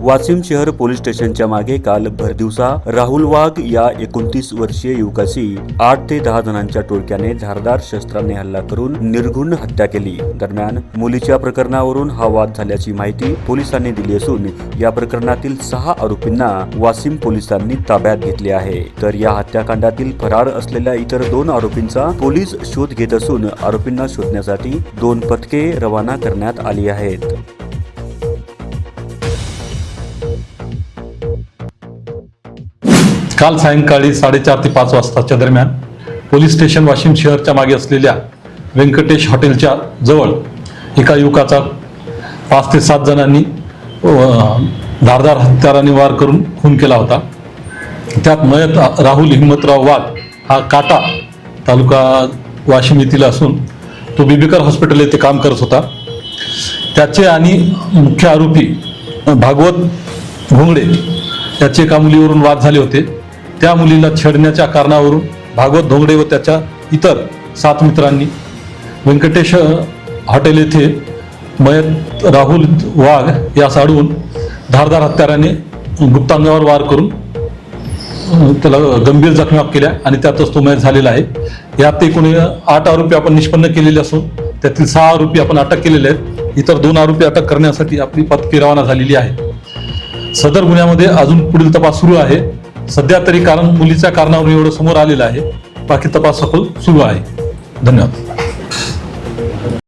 वाशिम शहर पोलीस स्टेशनच्या मागे काल भरदिवसा राहुल वाघ या एकोणतीस वर्षीय युवकाशी आठ ते दहा जणांच्या टोळक्याने धारदार शस्त्राने हल्ला करून निर्घुण हत्या केली. दरम्यान मुलीच्या प्रकरणावरून हा वाद झाल्याची माहिती पोलिसांनी दिली असून या प्रकरणातील सहा आरोपींना वाशिम पोलिसांनी ताब्यात घेतले आहे. तर या हत्याकांडातील फरार असलेल्या इतर दोन आरोपींचा पोलीस शोध घेत असून आरोपींना शोधण्यासाठी दोन पथके रवाना करण्यात आली आहेत. काल सायंकाळी साडेचार ते पाच वाजताच्या दरम्यान पोलीस स्टेशन वाशिम शहरच्या मागे असलेल्या व्यंकटेश हॉटेलच्या जवळ एका युवकाचा पाच ते सात जणांनी धारदार हत्याराने वार करून खून केला होता. त्यात मयत राहुल हिम्मतराव वाघ हा काटा तालुका वाशिम येथील असून तो बिबिकर हॉस्पिटल येथे काम करत होता. त्याचे आणि मुख्य आरोपी भागवत घोंगडे त्याचे एका मुलीवरून वाद झाले होते. त्या मुलीला छेडण्याच्या कारणावरून भागवत धोंगडे व त्याच्या इतर सात मित्रांनी व्यंकटेश हॉटेल येथे मयत राहुल वाघ यास अडवून धारदार हत्याराने गुप्तांगावर वार करून त्याला गंभीर जखमी केल्या आणि त्यातच तो मयत झालेला आहे. यात एकूण आठ आरोपी आपण निष्पन्न केलेले असून त्यातील सहा आरोपी आपण अटक केलेले आहेत. इतर दोन आरोपी अटक करण्यासाठी आपली पथकी रवाना झालेली आहे. सदर गुन्ह्यामध्ये अजून पुढील तपास सुरू आहे. सध्या तरी कारण मुलीच्या कारणावरून एवढं समोर आलेलं आहे. बाकी तपास सखोल सुरू आहे. धन्यवाद.